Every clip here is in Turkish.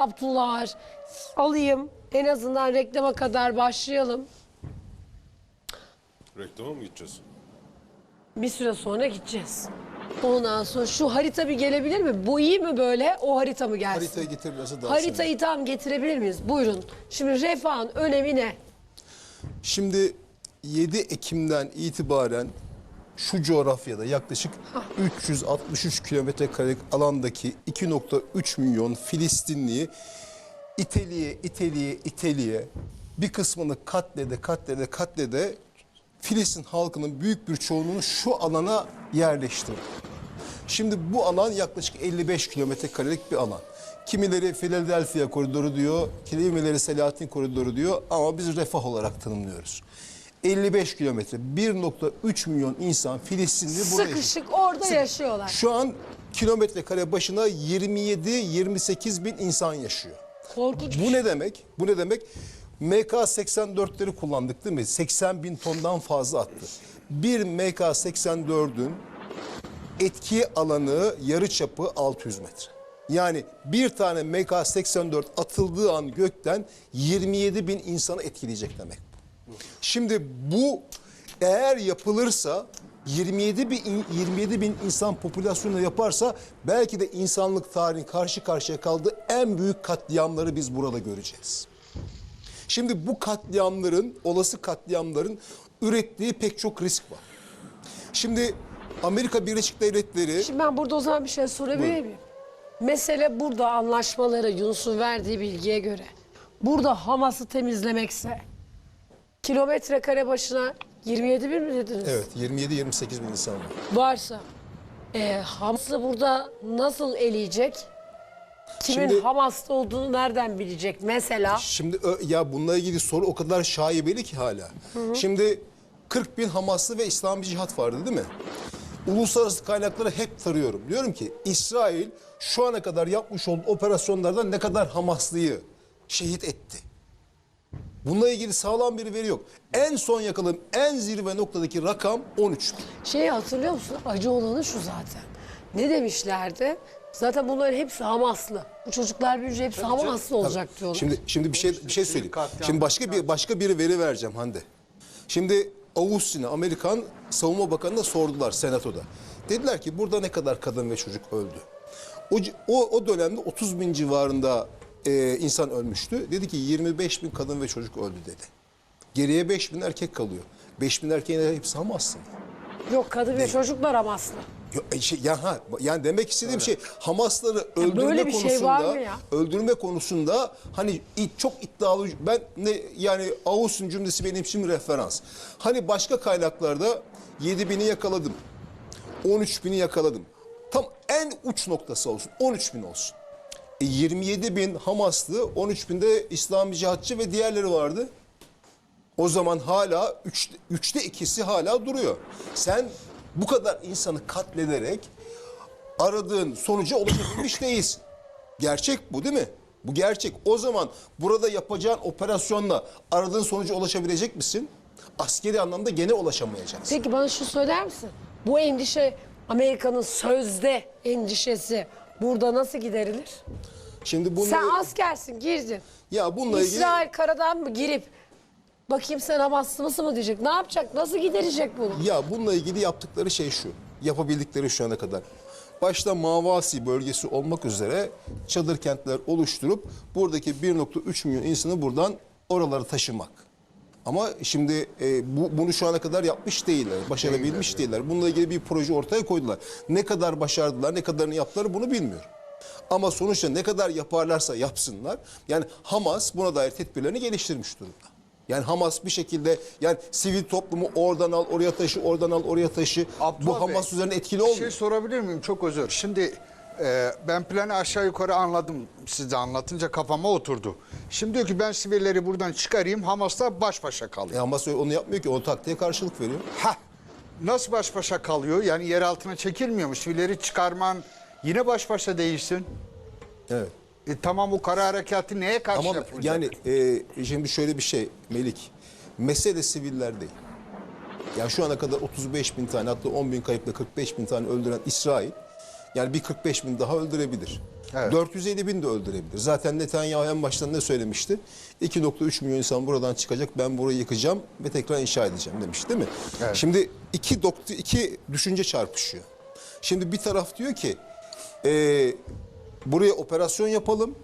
Abdullah alayım. En azından reklama kadar başlayalım. Reklama mı gideceğiz? Bir süre sonra gideceğiz. Ondan sonra şu harita bir gelebilir mi? Bu iyi mi böyle? O harita mı gelsin? Haritayı getirirlerse daha Haritayı tam getirebilir miyiz? Buyurun. Şimdi refahın önemi ne? Şimdi 7 Ekim'den itibaren şu coğrafyada yaklaşık 363 kilometre karelik alandaki 2.3 milyon Filistinliyi İteliye, İteliye, İteliye bir kısmını katlede, katlede, katlede Filistin halkının büyük bir çoğunluğunu şu alana yerleştirdi. Şimdi bu alan yaklaşık 55 kilometre karelik bir alan. Kimileri Philadelphia koridoru diyor, kimileri Selahattin koridoru diyor ama biz refah olarak tanımlıyoruz. 55 kilometre, 1.3 milyon insan Filistinli burada yaşıyor. Sıkışık orada yaşıyorlar. Şu an kilometre kare başına 27-28 bin insan yaşıyor. Korkunç. Bu ne demek? Bu ne demek? MK-84'leri kullandık değil mi? 80 bin tondan fazla attı. Bir MK-84'ün etki alanı yarı çapı 600 metre. Yani bir tane MK-84 atıldığı an gökten 27 bin insanı etkileyecek demek. Şimdi bu eğer yapılırsa 27 bin, 27 bin insan popülasyonu yaparsa belki de insanlık tarihin karşı karşıya kaldığı en büyük katliamları biz burada göreceğiz. Şimdi bu katliamların, olası katliamların ürettiği pek çok risk var. Şimdi Amerika Birleşik Devletleri Şimdi ben burada o zaman bir şey sorabilir miyim? Mesele burada anlaşmaları Yunus'un verdiği bilgiye göre burada Hamas'ı temizlemekse kilometre kare başına 27 bin mi dediniz? evet 27-28 bin insan var. Varsa e, Hamas'ı burada nasıl eleyecek? Kimin Şimdi- Hamas'ta olduğunu nereden bilecek mesela? Şimdi ö- ya bununla ilgili soru o kadar şaibeli ki hala. Şimdi 40 bin Hamaslı ve İslami cihat vardı değil mi? Uluslararası kaynakları hep tarıyorum. Diyorum ki İsrail şu ana kadar yapmış olduğu operasyonlardan ne kadar Hamaslıyı şehit etti? Bununla ilgili sağlam bir veri yok. En son yakaladığım en zirve noktadaki rakam 13 bin. Şeyi hatırlıyor musun? Acı olanı şu zaten. Ne demişlerdi? Zaten bunların hepsi Hamaslı. Bu çocuklar büyüyünce hepsi Hamaslı olacak diyorlar. Şimdi şimdi bir şey bir şey söyleyeyim. Şimdi başka bir başka bir veri vereceğim Hande. Şimdi Austin'e Amerikan Savunma Bakanı'na sordular senatoda. Dediler ki burada ne kadar kadın ve çocuk öldü? O o, o dönemde 30 bin civarında e, insan ölmüştü. Dedi ki 25 bin kadın ve çocuk öldü dedi. Geriye 5 bin erkek kalıyor. 5 bin erkeğin hepsi Hamaslı. Yok kadın ve çocuklar Hamaslı. Ya, e, şey, ya, ha, yani demek istediğim şey Hamasları öldürme böyle bir şey konusunda var mı ya? öldürme konusunda hani çok iddialı ben ne yani Ağustos cümlesi benim için referans. Hani başka kaynaklarda 7 bini yakaladım. 13 bini yakaladım. Tam en uç noktası olsun. 13 bin olsun. E, 27 bin Hamaslı, 13 bin de İslami cihatçı ve diğerleri vardı. O zaman hala üç, üçte ikisi hala duruyor. Sen bu kadar insanı katlederek aradığın sonuca ulaşabilmiş değilsin. Gerçek bu değil mi? Bu gerçek. O zaman burada yapacağın operasyonla aradığın sonuca ulaşabilecek misin? Askeri anlamda gene ulaşamayacaksın. Peki bana şu söyler misin? Bu endişe Amerika'nın sözde endişesi burada nasıl giderilir? Şimdi bununla, Sen askersin girdin. ya bununla ilgili İsrail karadan mı girip bakayım sen Hamaslı mısın mı diyecek? Ne yapacak? Nasıl giderecek bunu? Ya bununla ilgili yaptıkları şey şu. Yapabildikleri şu ana kadar. Başta Mavasi bölgesi olmak üzere çadır kentler oluşturup buradaki 1.3 milyon insanı buradan oralara taşımak. Ama şimdi e, bu, bunu şu ana kadar yapmış değiller, başarabilmiş değiller. Bununla ilgili bir proje ortaya koydular. Ne kadar başardılar, ne kadarını yaptılar bunu bilmiyorum. Ama sonuçta ne kadar yaparlarsa yapsınlar. Yani Hamas buna dair tedbirlerini geliştirmiş durumda. Yani Hamas bir şekilde yani sivil toplumu oradan al oraya taşı, oradan al oraya taşı. Abdullah bu Hamas Bey, üzerine etkili Bir olmuyor. şey sorabilir miyim? Çok özür. Şimdi e, ben planı aşağı yukarı anladım. Size anlatınca kafama oturdu. Şimdi diyor ki ben sivilleri buradan çıkarayım. Hamas'ta baş başa E, kalıyor. Hamas onu yapmıyor ki o taktiğe karşılık veriyor. Ha, nasıl baş başa kalıyor? Yani yer altına çekilmiyor mu? Sivilleri çıkarman yine baş başa değilsin. Evet. E, tamam bu kara harekatı neye karşı Ama yapılacak? yani e, şimdi şöyle bir şey Melik. Mesele siviller değil. Yani şu ana kadar 35 bin tane hatta 10 bin kayıpla 45 bin tane öldüren İsrail yani bir 45 bin daha öldürebilir. Evet. 450 bin de öldürebilir. Zaten Netanyahu en baştan ne söylemişti? 2.3 milyon insan buradan çıkacak. Ben burayı yıkacağım ve tekrar inşa edeceğim demiş değil mi? Evet. Şimdi iki, doktor, iki düşünce çarpışıyor. Şimdi bir taraf diyor ki e, buraya operasyon yapalım.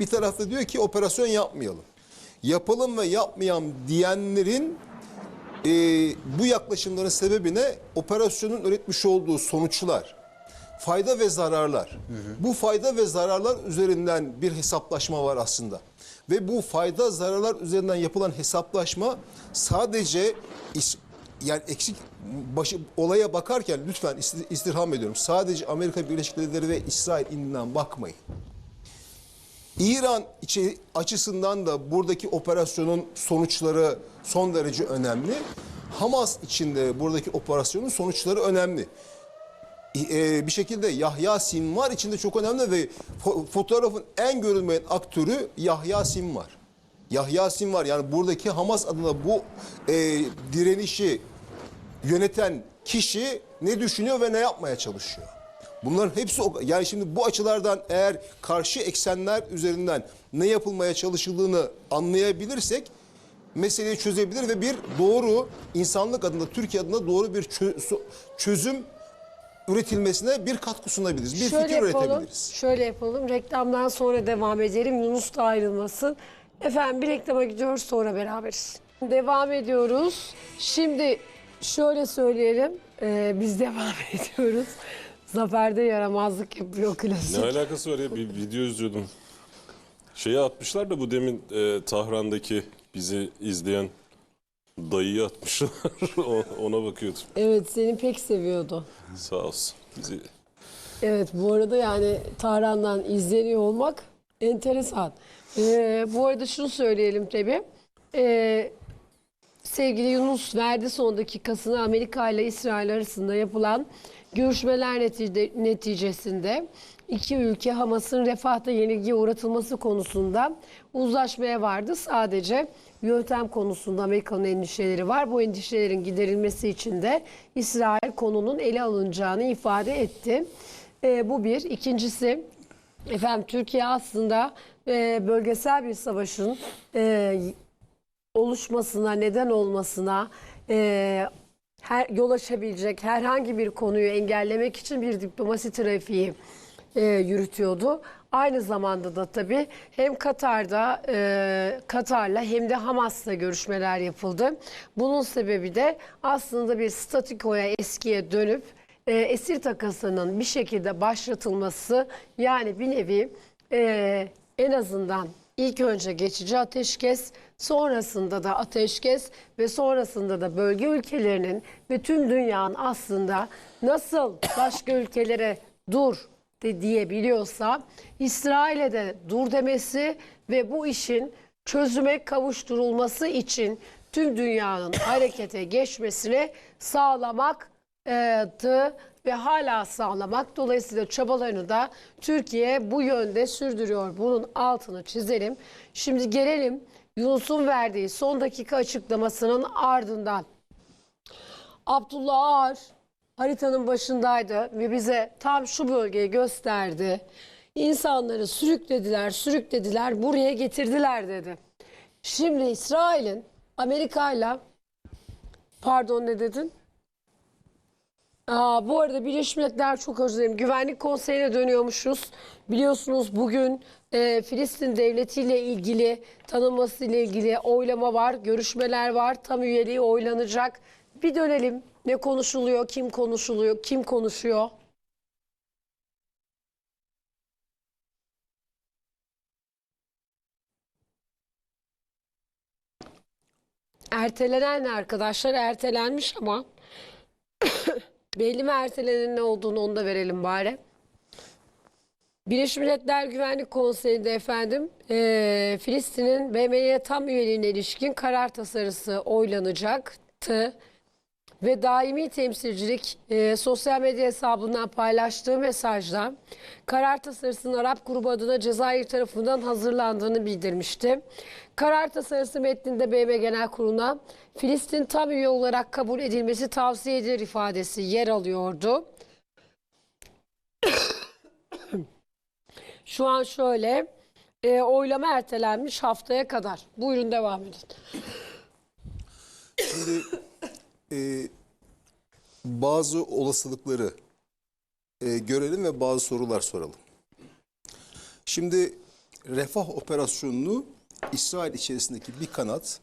Bir tarafta diyor ki operasyon yapmayalım. Yapalım ve yapmayalım diyenlerin e, bu yaklaşımların sebebi ne? Operasyonun üretmiş olduğu sonuçlar, fayda ve zararlar. Bu fayda ve zararlar üzerinden bir hesaplaşma var aslında. Ve bu fayda zararlar üzerinden yapılan hesaplaşma sadece yani eksik başı, olaya bakarken lütfen isti- istirham ediyorum. Sadece Amerika Birleşik Devletleri ve İsrail indiğinden bakmayın. İran içi açısından da buradaki operasyonun sonuçları son derece önemli. Hamas içinde buradaki operasyonun sonuçları önemli. Ee, bir şekilde Yahya Sinvar içinde çok önemli ve fo- fotoğrafın en görülmeyen aktörü Yahya Sinvar. Yahya Sinvar yani buradaki Hamas adına bu e, direnişi yöneten kişi ne düşünüyor ve ne yapmaya çalışıyor? Bunların hepsi yani şimdi bu açılardan eğer karşı eksenler üzerinden ne yapılmaya çalışıldığını anlayabilirsek meseleyi çözebilir ve bir doğru insanlık adına Türkiye adına doğru bir çözüm üretilmesine bir katkı sunabiliriz. Bir fikir üretebiliriz. Şöyle yapalım. Reklamdan sonra devam edelim. Yunus da ayrılmasın. Efendim bir reklama gidiyoruz sonra beraberiz. Devam ediyoruz. Şimdi şöyle söyleyelim. Ee, biz devam ediyoruz. Zafer'de yaramazlık yapıyor klasik. Ne alakası var ya bir video izliyordum. Şeyi atmışlar da bu demin e, Tahran'daki bizi izleyen dayıyı atmışlar. Ona bakıyordum. Evet seni pek seviyordu. Sağ olsun. Bizi Evet bu arada yani Tahran'dan izleniyor olmak enteresan. Ee, bu arada şunu söyleyelim tabii. Ee, sevgili Yunus verdi son dakikasını Amerika ile İsrail arasında yapılan görüşmeler netice- neticesinde iki ülke Hamas'ın refahta yenilgiye uğratılması konusunda uzlaşmaya vardı. Sadece yöntem konusunda Amerika'nın endişeleri var. Bu endişelerin giderilmesi için de İsrail konunun ele alınacağını ifade etti. Ee, bu bir. İkincisi efendim Türkiye aslında e, bölgesel bir savaşın e, oluşmasına, neden olmasına e, her, yol açabilecek herhangi bir konuyu engellemek için bir diplomasi trafiği e, yürütüyordu. Aynı zamanda da tabii hem Katar'da e, Katar'la hem de Hamas'la görüşmeler yapıldı. Bunun sebebi de aslında bir statikoya eskiye dönüp e, esir takasının bir şekilde başlatılması yani bir nevi e, en azından ilk önce geçici ateşkes, sonrasında da ateşkes ve sonrasında da bölge ülkelerinin ve tüm dünyanın aslında nasıl başka ülkelere dur de diyebiliyorsa İsrail'e de dur demesi ve bu işin çözüme kavuşturulması için tüm dünyanın harekete geçmesini sağlamaktı ve hala sağlamak. Dolayısıyla çabalarını da Türkiye bu yönde sürdürüyor. Bunun altını çizelim. Şimdi gelelim Yunus'un verdiği son dakika açıklamasının ardından. Abdullah Ağar haritanın başındaydı ve bize tam şu bölgeyi gösterdi. İnsanları sürüklediler, sürüklediler, buraya getirdiler dedi. Şimdi İsrail'in Amerika'yla pardon ne dedin? Aa, bu arada Birleşmiş Milletler çok özür dilerim. Güvenlik Konseyi'ne dönüyormuşuz. Biliyorsunuz bugün e, Filistin Devleti ile ilgili tanınması ile ilgili oylama var, görüşmeler var. Tam üyeliği oylanacak. Bir dönelim. Ne konuşuluyor, kim konuşuluyor, kim konuşuyor? Ertelenen arkadaşlar ertelenmiş ama belli mi ertelenenin ne olduğunu onu da verelim bari. Birleşmiş Milletler Güvenlik Konseyi'nde efendim eee, Filistin'in BM'ye tam üyeliğine ilişkin karar tasarısı oylanacaktı. Ve daimi temsilcilik eee, sosyal medya hesabından paylaştığı mesajda karar tasarısının Arap grubu adına Cezayir tarafından hazırlandığını bildirmişti. Karar tasarısı metninde BM Genel Kurulu'na Filistin tam üye olarak kabul edilmesi tavsiye edilir ifadesi yer alıyordu. Şu an şöyle e, oylama ertelenmiş haftaya kadar. Buyurun devam edin. Şimdi e, bazı olasılıkları e, görelim ve bazı sorular soralım. Şimdi refah operasyonunu İsrail içerisindeki bir kanat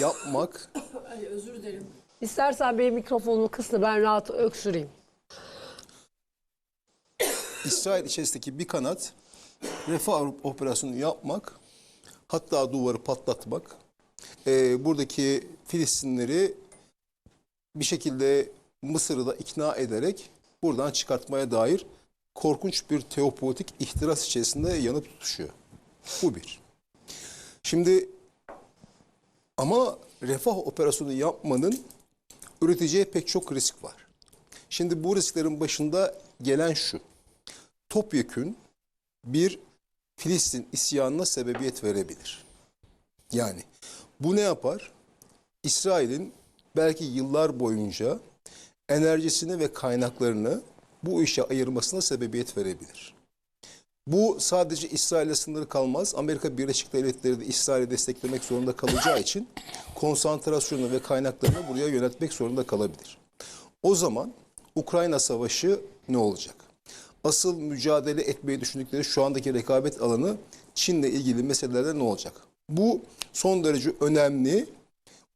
yapmak özür dilerim. İstersen benim mikrofonumu kıs da ben rahat öksüreyim. İsrail içerisindeki bir kanat refah operasyonu yapmak, hatta duvarı patlatmak, e, buradaki Filistinleri bir şekilde Mısır'ı da ikna ederek buradan çıkartmaya dair korkunç bir teopolitik ihtiras içerisinde yanıp tutuşuyor. Bu bir. Şimdi ama refah operasyonu yapmanın üreteceği pek çok risk var. Şimdi bu risklerin başında gelen şu topyekün bir Filistin isyanına sebebiyet verebilir. Yani bu ne yapar? İsrail'in belki yıllar boyunca enerjisini ve kaynaklarını bu işe ayırmasına sebebiyet verebilir. Bu sadece İsrail'e sınırlı kalmaz. Amerika Birleşik Devletleri de İsrail'i desteklemek zorunda kalacağı için konsantrasyonu ve kaynaklarını buraya yönetmek zorunda kalabilir. O zaman Ukrayna Savaşı ne olacak? Asıl mücadele etmeyi düşündükleri şu andaki rekabet alanı Çin'le ilgili meselelerde ne olacak? Bu son derece önemli,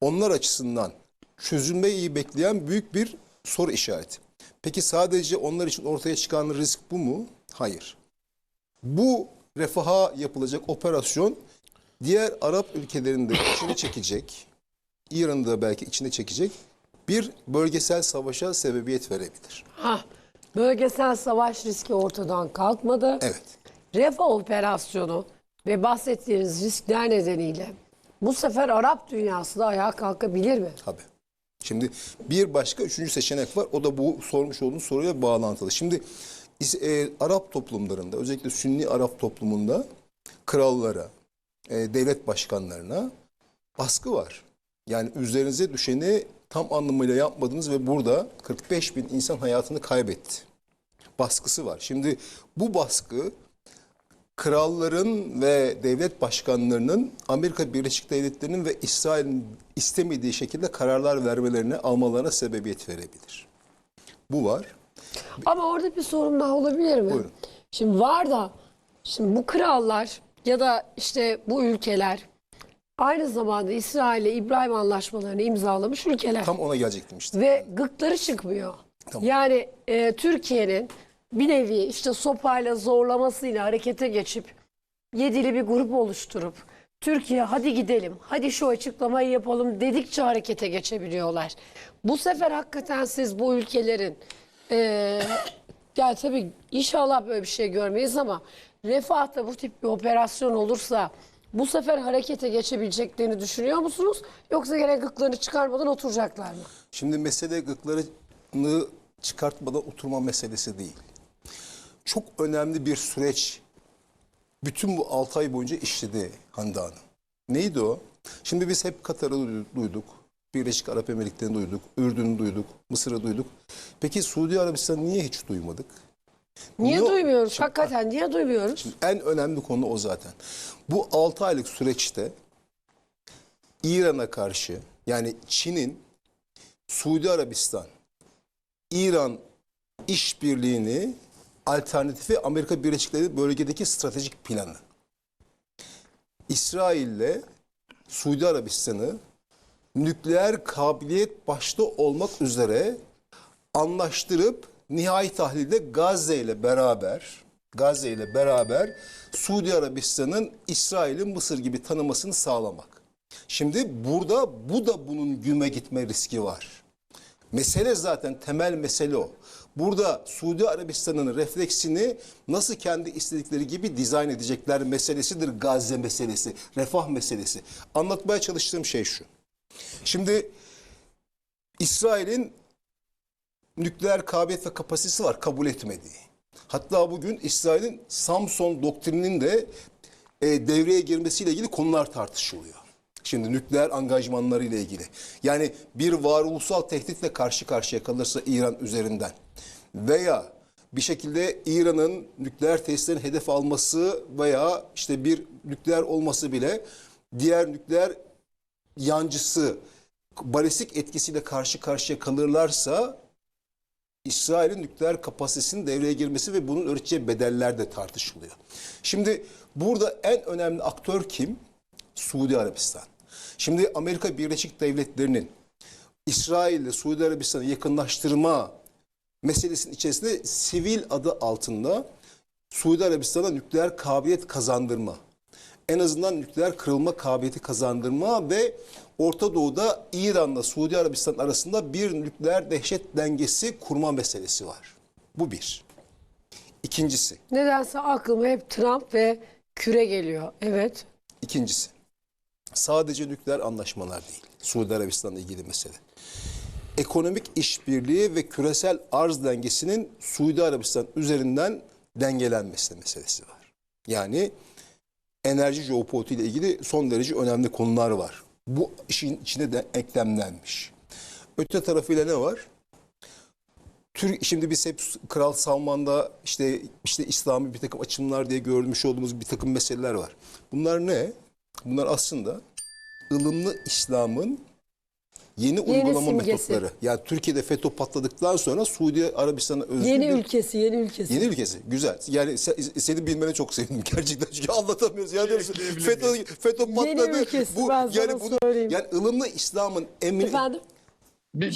onlar açısından çözülmeyi bekleyen büyük bir soru işareti. Peki sadece onlar için ortaya çıkan risk bu mu? Hayır. Bu refaha yapılacak operasyon diğer Arap ülkelerinde içine çekecek, İran'ı da belki içine çekecek bir bölgesel savaşa sebebiyet verebilir. Hah, bölgesel savaş riski ortadan kalkmadı. Evet. Refah operasyonu ve bahsettiğiniz riskler nedeniyle bu sefer Arap dünyası da ayağa kalkabilir mi? Tabii. Şimdi bir başka üçüncü seçenek var. O da bu sormuş olduğunuz soruya bağlantılı. Şimdi e, Arap toplumlarında özellikle Sünni Arap toplumunda krallara, e, devlet başkanlarına baskı var. Yani üzerinize düşeni tam anlamıyla yapmadınız ve burada 45 bin insan hayatını kaybetti. Baskısı var. Şimdi bu baskı kralların ve devlet başkanlarının Amerika Birleşik Devletleri'nin ve İsrail'in istemediği şekilde kararlar vermelerine, almalarına sebebiyet verebilir. Bu var. Ama orada bir sorun daha olabilir mi? Buyurun. Şimdi var da şimdi bu krallar ya da işte bu ülkeler aynı zamanda İsrail ile İbrahim anlaşmalarını imzalamış ülkeler. Tam ona gelecektim işte. Ve gıkları çıkmıyor. Tamam. Yani e, Türkiye'nin bir nevi işte sopayla zorlamasıyla harekete geçip yedili bir grup oluşturup Türkiye hadi gidelim, hadi şu açıklamayı yapalım dedikçe harekete geçebiliyorlar. Bu sefer hakikaten siz bu ülkelerin e, yani tabii inşallah böyle bir şey görmeyiz ama refahta bu tip bir operasyon olursa bu sefer harekete geçebileceklerini düşünüyor musunuz? Yoksa gene gıklarını çıkarmadan oturacaklar mı? Şimdi mesele gıklarını çıkartmadan oturma meselesi değil. Çok önemli bir süreç bütün bu 6 ay boyunca işledi Hande Hanım. Neydi o? Şimdi biz hep Katar'ı duy- duyduk. Birleşik Arap Emirlikleri'ni duyduk. Ürdün'ü duyduk. Mısır'ı duyduk. Peki Suudi Arabistan'ı niye hiç duymadık? Niye Niye- duymuyoruz? Hakikaten niye duymuyoruz? En önemli konu o zaten. Bu 6 aylık süreçte İran'a karşı yani Çin'in Suudi Arabistan, İran işbirliğini alternatifi Amerika Birleşik Devletleri bölgedeki stratejik planı. İsrail'le Suudi Arabistan'ı nükleer kabiliyet başta olmak üzere anlaştırıp nihai tahlilde Gazze ile beraber Gazze ile beraber Suudi Arabistan'ın İsrail'i Mısır gibi tanımasını sağlamak. Şimdi burada bu da bunun güme gitme riski var. Mesele zaten temel mesele o. Burada Suudi Arabistan'ın refleksini nasıl kendi istedikleri gibi dizayn edecekler meselesidir Gazze meselesi, refah meselesi. Anlatmaya çalıştığım şey şu. Şimdi İsrail'in nükleer kabiliyet ve kapasitesi var kabul etmediği. Hatta bugün İsrail'in Samson doktrininin de e, devreye girmesiyle ilgili konular tartışılıyor. Şimdi nükleer angajmanları ile ilgili. Yani bir varoluşsal tehditle karşı karşıya kalırsa İran üzerinden veya bir şekilde İran'ın nükleer tesislerin hedef alması veya işte bir nükleer olması bile diğer nükleer yancısı balistik etkisiyle karşı karşıya kalırlarsa İsrail'in nükleer kapasitesinin devreye girmesi ve bunun ölçeceği bedeller de tartışılıyor. Şimdi burada en önemli aktör kim? Suudi Arabistan. Şimdi Amerika Birleşik Devletleri'nin İsrail ile Suudi Arabistan'ı yakınlaştırma meselesinin içerisinde sivil adı altında Suudi Arabistan'a nükleer kabiliyet kazandırma. En azından nükleer kırılma kabiliyeti kazandırma ve Orta Doğu'da İran'la Suudi Arabistan arasında bir nükleer dehşet dengesi kurma meselesi var. Bu bir. İkincisi, Nedense aklıma hep Trump ve küre geliyor. Evet. ikincisi. Sadece nükleer anlaşmalar değil. Suudi Arabistan'la ilgili mesele. Ekonomik işbirliği ve küresel arz dengesinin Suudi Arabistan üzerinden dengelenmesi meselesi var. Yani enerji jeopolitiği ile ilgili son derece önemli konular var. Bu işin içine de eklemlenmiş. Öte tarafıyla ne var? Türk şimdi biz hep Kral Salman'da işte işte İslami bir takım açımlar diye görmüş olduğumuz bir takım meseleler var. Bunlar ne? Bunlar aslında ılımlı İslam'ın yeni, uygulama simgesi. metotları. Yani Türkiye'de FETÖ patladıktan sonra Suudi Arabistan'a özgü Yeni bir ülkesi, yeni ülkesi. Yeni ülkesi. Güzel. Yani sen, seni bilmene çok sevindim gerçekten. Çünkü anlatamıyoruz. Yani diyorsun, FETÖ, FETÖ patladı. ülkesi, bu ben sana yani bunu söyleyeyim. yani ılımlı İslam'ın emin Efendim?